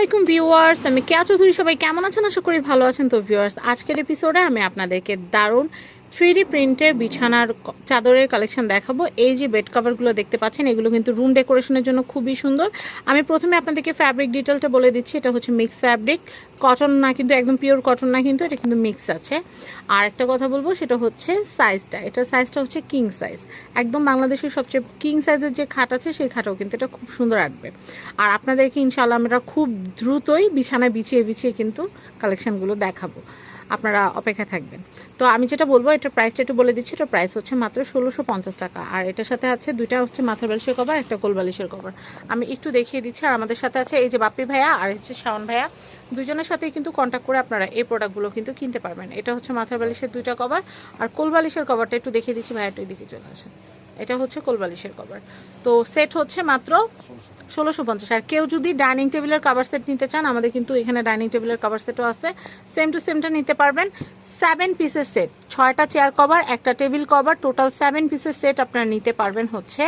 আলাইকুম ভিউয়ার্স, আমি কেয়া চৌধুরী সবাই কেমন আছেন? আশা করি ভালো আছেন। তো ভিউয়ার্স, আজকের এপিসোডে আমি আপনাদেরকে দারুণ থ্রি ডি প্রিন্টের বিছানার চাদরের কালেকশন দেখাবো। এই যে বেড কভারগুলো দেখতে পাচ্ছেন, এগুলো কিন্তু রুম ডেকোরেশনের জন্য খুবই সুন্দর। আমি প্রথমে আপনাদেরকে ফ্যাব্রিক ডিটেলটা বলে দিচ্ছি, এটা হচ্ছে মিক্স ফ্যাব্রিক কটন না কিন্তু, একদম পিওর কটন না কিন্তু, এটা কিন্তু মিক্স আছে। আর একটা কথা বলব, সেটা হচ্ছে সাইজটা এটা সাইজটা হচ্ছে কিং সাইজ একদম বাংলাদেশের সবচেয়ে কিং সাইজের যে খাট আছে, সেই খাটও কিন্তু এটা খুব সুন্দর আসবে আর আপনাদেরকে ইনশাআল্লাহ আমরা খুব দ্রুতই বিছানায় বিছিয়ে বিছিয়ে কিন্তু কালেকশানগুলো দেখাবো। আপনারা অপেক্ষা থাকবেন। তো আমি যেটা বলব এটার প্রাইসটা একটু বলে দিচ্ছি এটার প্রাইস হচ্ছে মাত্র ষোলোশো পঞ্চাশ টাকা। আর এটার সাথে আছে, দুইটা হচ্ছে মাথার বালিশের কভার একটা কোল বালিশের কভার আমি একটু দেখিয়ে দিচ্ছি, আর আমাদের সাথে আছে এই যে বাপ্পি ভাইয়া আর হচ্ছে শাওন ভাইয়া। দুজনের সাথেই কিন্তু কন্ট্যাক্ট করে আপনারা এই প্রোডাক্টগুলো কিন্তু কিনতে পারবেন। এটা হচ্ছে মাথার বালিশের দুইটা কভার আর কোল বালিশের কভারটা একটু দেখিয়ে দিচ্ছি ভাইয়া, একটু দিকে চলে আসেন। এটা হচ্ছে কোলবালিশের কভার তো সেট হচ্ছে মাত্র ষোলোশো পঞ্চাশ। আর কেউ যদি ডাইনিং টেবিলের কাভার সেট নিতে চান, আমাদের কিন্তু এখানে ডাইনিং টেবিলের কাভার সেটও আছে। সেম টু সেমটা নিতে পারবেন। সেভেন পিসের সেট ছয়টা চেয়ার কভার একটা টেবিল কভার টোটাল সেভেন পিসের সেট আপনারা নিতে পারবেন হচ্ছে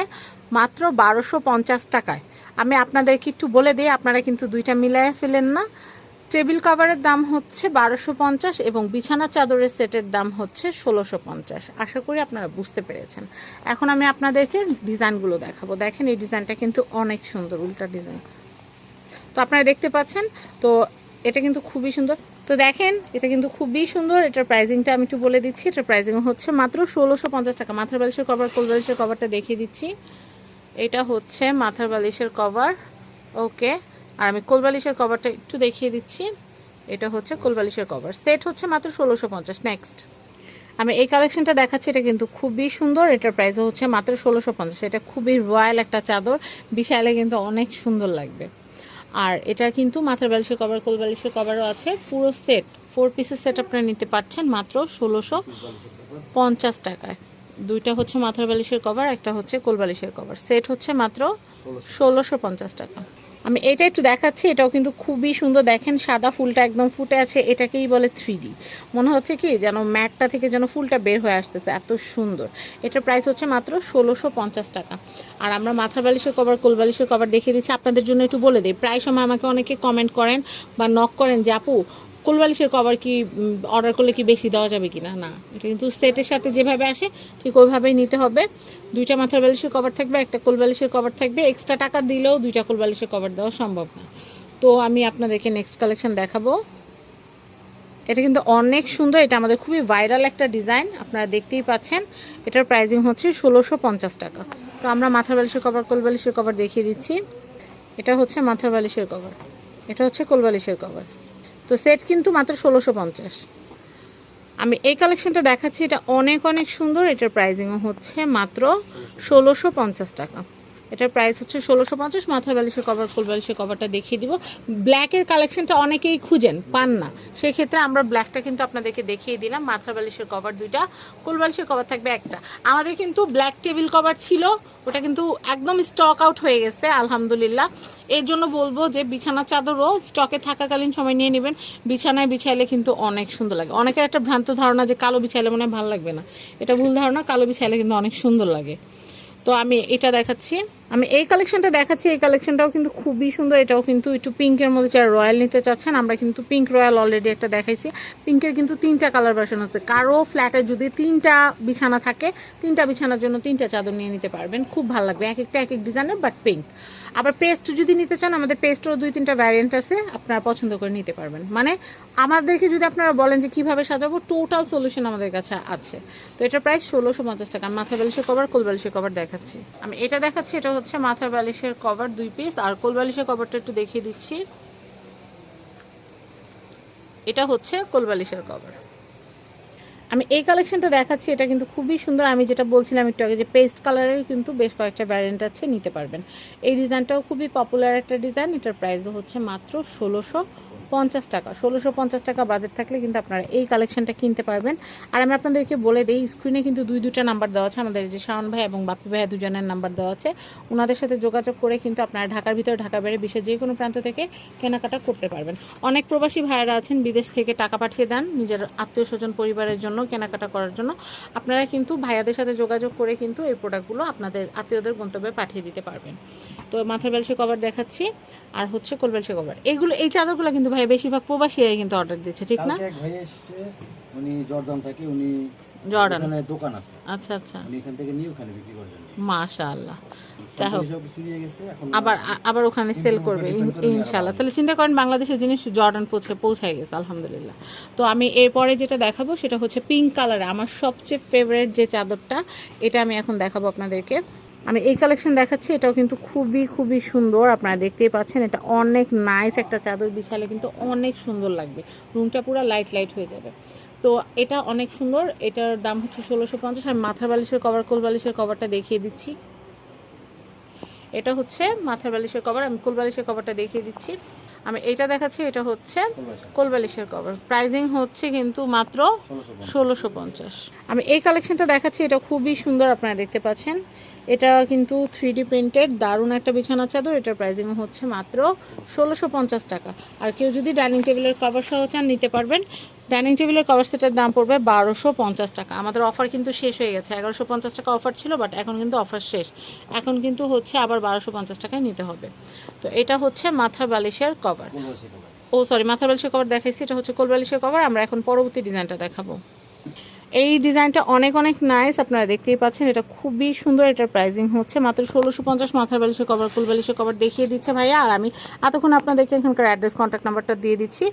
মাত্র বারোশো পঞ্চাশ টাকায়। আমি আপনাদেরকে একটু বলে দিই, আপনারা কিন্তু দুইটা মিলায় ফেলেন না। টেবিল কভারের দাম হচ্ছে বারোশো পঞ্চাশ এবং বিছানা চাদরের সেটের দাম হচ্ছে ষোলোশো পঞ্চাশ। আশা করি আপনারা বুঝতে পেরেছেন। এখন আমি আপনাদেরকে ডিজাইনগুলো দেখাবো। দেখেন, এই ডিজাইনটা কিন্তু অনেক সুন্দর, উল্টা ডিজাইন। তো আপনারা দেখতে পাচ্ছেন, তো এটা কিন্তু খুবই সুন্দর। তো দেখেন, এটা কিন্তু খুবই সুন্দর। এটার প্রাইজিংটা আমি একটু বলে দিচ্ছি। এটার প্রাইজিং হচ্ছে মাত্র ষোলোশো পঞ্চাশ টাকা। মাথার বালিশের কভার কোল বালিশের কভারটা দেখিয়ে দিচ্ছি। এটা হচ্ছে মাথার বালিশের কভার ওকে আর আমি কোলবালিশের কভারটা একটু দেখিয়ে দিচ্ছি। এটা হচ্ছে কোলবালিশের কভার সেট হচ্ছে মাত্র ষোলোশো পঞ্চাশ। নেক্সট আমি এই কালেকশনটা দেখাচ্ছি, এটা কিন্তু খুবই সুন্দর। এটার প্রাইস হচ্ছে মাত্র ষোলোশো পঞ্চাশ। এটা খুবই রয়্যাল একটা চাদর। বিশালে কিন্তু অনেক সুন্দর লাগবে। আর এটা কিন্তু মাথার বালিশের কভার কোল বালিশের কভারও আছে। পুরো সেট ফোর পিসের সেট আপনারা নিতে পারছেন মাত্র ষোলোশো পঞ্চাশ টাকায়। দুইটা হচ্ছে মাথার বালিশের কভার একটা হচ্ছে কোল বালিশের কভার সেট হচ্ছে মাত্র ষোলোশো পঞ্চাশ টাকা। আমি এটা একটু দেখাচ্ছি, এটাও কিন্তু খুবই সুন্দর। দেখেন সাদা ফুলটা একদম ফুটে আছে, এটাকেই বলে থ্রি মনে হচ্ছে কি যেন ম্যাটটা থেকে যেন ফুলটা বের হয়ে আসতেছে, এত সুন্দর। এটার প্রাইস হচ্ছে মাত্র ষোলোশো টাকা। আর আমরা মাথা বালিশের কভার কোল বালিশের কভার দেখিয়ে দিচ্ছি। আপনাদের জন্য একটু বলে দিই, প্রায় সময় আমাকে অনেকে কমেন্ট করেন বা নক করেন যে, আপু কোলবালিশের কভার কি অর্ডার করলে কি বেশি দেওয়া যাবে কিনা? না না এটা কিন্তু সেটের সাথে যেভাবে আসে, ঠিক ওইভাবেই নিতে হবে। দুইটা মাথার বালিশের কভার থাকবে, একটা কোলবালিশের কভার থাকবে। এক্সট্রা টাকা দিলেও দুইটা কোলবালিশের কভার দেওয়া সম্ভব না। তো আমি আপনাদেরকে নেক্সট কালেকশন দেখাবো। এটা কিন্তু অনেক সুন্দর, এটা আমাদের খুবই ভাইরাল একটা ডিজাইন আপনারা দেখতেই পাচ্ছেন। এটার প্রাইজিং হচ্ছে ষোলোশো টাকা। তো আমরা মাথার বালিশের কভার কোলবালিশের কভার দেখিয়ে দিচ্ছি। এটা হচ্ছে মাথার বালিশের কভার এটা হচ্ছে কোলবালিশের কভার তো সেট কিন্তু মাত্র ষোলোশো পঞ্চাশ। আমি এই কালেকশনটা দেখাচ্ছি, এটা অনেক অনেক সুন্দর, এটার প্রাইজিংও হচ্ছে মাত্র ষোলোশো পঞ্চাশ টাকা। এটার প্রাইস হচ্ছে ষোলোশো পঞ্চাশ, মাথার বালিশের কভার ফুল বালিশের কভারটা দেখিয়ে দিব। ব্ল্যাকের কালেকশনটা অনেকেই খুঁজেন, পান না। সেক্ষেত্রে আমরা ব্ল্যাকটা কিন্তু আপনাদেরকে দেখিয়ে দিলাম, মাথার বালিশের কভার দুইটা কুল বালিশের কভার থাকবে একটা। আমাদের কিন্তু ব্ল্যাক টেবিল কভার ছিল, ওটা কিন্তু একদম স্টক আউট হয়ে গেছে, আলহামদুলিল্লাহ। এর জন্য বলব যে বিছানা চাদরও স্টকে থাকাকালীন সময় নিয়ে নেবেন। বিছানায় বিছাইলে কিন্তু অনেক সুন্দর লাগে। অনেকের একটা ভ্রান্ত ধারণা যে কালো বিছাইলে মনে হয় ভালো লাগবে না। এটা ভুল ধারণা, কালো বিছাইলে কিন্তু অনেক সুন্দর লাগে। তো আমি এটা দেখাচ্ছি। আমি এই কালেকশনটা দেখাচ্ছি, এই কালেকশনটাও কিন্তু খুবই সুন্দর। এটাও কিন্তু একটু পিঙ্কের মধ্যে যারা রয়্যাল নিতে চাচ্ছেন, আমরা কিন্তু পিঙ্ক রয়্যাল অলরেডি একটা দেখাইছি। পিঙ্কের কিন্তু তিনটা কালার ভার্সন আছে। কারও ফ্ল্যাটে যদি তিনটা বিছানা থাকে, তিনটা বিছানার জন্য তিনটা চাদর নিয়ে নিতে পারবেন। খুব ভালো লাগবে। এক একটা, এক এক ডিজাইনের বাট পিঙ্ক আবার পেস্ট যদি নিতে চান, আমাদের পেস্টও দুই তিনটা ভ্যারিয়েন্ট আছে, আপনারা পছন্দ করে নিতে পারবেন। মানে আমাদেরকে যদি আপনারা বলেন যে কীভাবে সাজাবো টোটাল সলিউশন আমাদের কাছে আছে। তো এটা প্রায় ষোলোশো পঞ্চাশ টাকা। মাথা বালিশের কভার কোল বালিশের কভার দেখাচ্ছি। আমি এটা দেখাচ্ছি এটা হচ্ছে মাথার বালিশের কভার দুই পিস আর কোল বালিশের কভারটা একটু দেখিয়ে দিচ্ছি। এটা হচ্ছে কোল বালিশের কভার আমি এই কালেকশনটা দেখাচ্ছি, এটা কিন্তু খুবই সুন্দর। আমি যেটা বলছিলাম একটু আগে যে পেস্ট কালারের কিন্তু বেশ কয়েকটা ভ্যারিয়েন্ট আছে, নিতে পারবেন। এই ডিজাইনটাও খুবই পপুলার একটা ডিজাইন এটার প্রাইসও হচ্ছে মাত্র ষোলোশো পঞ্চাশ টাকা, ষোলোশো পঞ্চাশ টাকা বাজেট থাকলে কিন্তু আপনারা এই কালেকশনটা কিনতে পারবেন। আর আমি আপনাদেরকে বলে দিই স্ক্রিনে কিন্তু দুই দুটা নাম্বার দেওয়া আছে, আমাদের যে শাওন ভাই এবং বাপি ভাই দুজনের নাম্বার দেওয়া আছে। ওনাদের সাথে যোগাযোগ করে কিন্তু আপনারা ঢাকার ভিতরে, ঢাকা বাইরে বিশ্বের যে কোনো প্রান্ত থেকে কেনাকাটা করতে পারবেন। অনেক প্রবাসী ভাইয়েরা আছেন বিদেশ থেকে টাকা পাঠিয়ে দেন নিজের আত্মীয় স্বজন পরিবারের জন্য কেনাকাটা করার জন্য। আপনারা কিন্তু ভাইয়াদের সাথে যোগাযোগ করে কিন্তু এই প্রোডাক্টগুলো আপনাদের আত্মীয়দের গন্তব্যে পাঠিয়ে দিতে পারবেন। তো মাথার বেলসে কভার দেখাচ্ছি, আর হচ্ছে কোলবেলসে কভার এগুলো, এই চাদরগুলো কিন্তু ভাই বেশিরভাগ প্রবাসীরাই কিন্তু অর্ডার দিচ্ছে ঠিক না? এক ভাই এসছে উনি জর্দান থাকে উনি জর্ডান দোকান আছে। আচ্ছা আচ্ছা। উনি এখান থেকে নিয়ে ওখানে বিক্রি করে মাশাআল্লাহ। আবার আবার ওখানে সেল করবে তাহলে চিন্তা করেন বাংলাদেশের জিনিস জর্ডান পৌঁছে পৌঁছায় গেছে আলহামদুলিল্লাহ। তো আমি এরপরে যেটা দেখাবো সেটা হচ্ছে পিঙ্ক কালারে আমার সবচেয়ে ফেভারিট যে চাদরটা এটা আমি এখন দেখাবো আপনাদেরকে। আমি এই কালেকশন দেখাচ্ছি, এটাও কিন্তু খুবই খুবই সুন্দর, আপনারা দেখতেই পাচ্ছেন, এটা অনেক নাইস একটা চাদর বিছালে কিন্তু অনেক সুন্দর লাগবে রুমটা পুরো লাইট লাইট হয়ে যাবে। তো এটা অনেক সুন্দর, এটার দাম হচ্ছে ষোলোশো পঞ্চাশ আমি মাথার বালিশের কভার কোল বালিশের কভারটা দেখিয়ে দিচ্ছি। এটা হচ্ছে মাথার বালিশের কভার আমি কোল বালিশের কভারটা দেখিয়ে দিচ্ছি। আমি এটা দেখাচ্ছি, এটা হচ্ছে কোলবালিশের কভার প্রাইজিং হচ্ছে কিন্তু মাত্র ষোলোশো পঞ্চাশ। আমি এই কালেকশনটা দেখাচ্ছি, এটা খুবই সুন্দর আপনারা দেখতে পাচ্ছেন। এটা কিন্তু থ্রি ডি প্রিন্টেড দারুণ একটা বিছানা চাদর, এটার প্রাইজিং হচ্ছে মাত্র ষোলোশো পঞ্চাশ টাকা। আর কেউ যদি ডাইনিং টেবিলের কভার সহ চান, নিতে পারবেন। ডাইনিং টেবিলের কভার সেটের দাম পড়বে বারোশো পঞ্চাশ টাকা। আমাদের অফার কিন্তু শেষ হয়ে গেছে। এগারোশো পঞ্চাশ টাকা অফার ছিল বাট এখন কিন্তু অফার শেষ। এখন কিন্তু হচ্ছে আবার বারোশো পঞ্চাশ টাকায় নিতে হবে। তো এটা হচ্ছে মাথার বালিশের কভার ও সরি মাথার বালিশের কভার দেখাইছি। এটা হচ্ছে কোল বালিশের কভার আমরা এখন পরবর্তী ডিজাইনটা দেখাবো। এই ডিজাইনটা অনেক অনেক নাইস আপনারা দেখতেই পাচ্ছেন। এটা খুবই সুন্দর এটার প্রাইজিং হচ্ছে। মাত্র ষোলোশো পঞ্চাশ মাথার বালিশের কভার কুল বালিশের কভার দেখিয়ে দিচ্ছে ভাইয়া। আর আমি এতক্ষণ আপনাদেরকে এখানকার অ্যাড্রেস কন্ট্যাক্ট নাম্বারটা দিয়ে দিচ্ছি।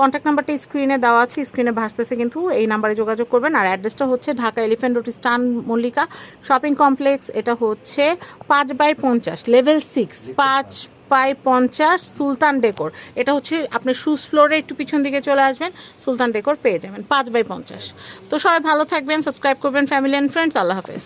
কন্ট্যাক্ট নাম্বারটা স্ক্রিনে দেওয়া আছে। স্ক্রিনে ভাসতেছে কিন্তু এই নাম্বারে যোগাযোগ করবেন। আর অ্যাড্রেসটা হচ্ছে ঢাকা এলিফ্যান্ট রোড স্টান মল্লিকা শপিং কমপ্লেক্স এটা হচ্ছে পাঁচ বাই পঞ্চাশ লেভেল সিক্স পাঁচ বাই পঞ্চাশ সুলতান ডেকোর। এটা হচ্ছে আপনি শুজ ফ্লোরে একটু পিছন দিকে চলে আসবেন, সুলতান ডেকোর পেয়ে যাবেন, পাঁচ বাই পঞ্চাশ। তো সবাই ভালো থাকবেন সাবস্ক্রাইব করবেন ফ্যামিলি অ্যান্ড ফ্রেন্ডস আল্লাহ হাফেজ।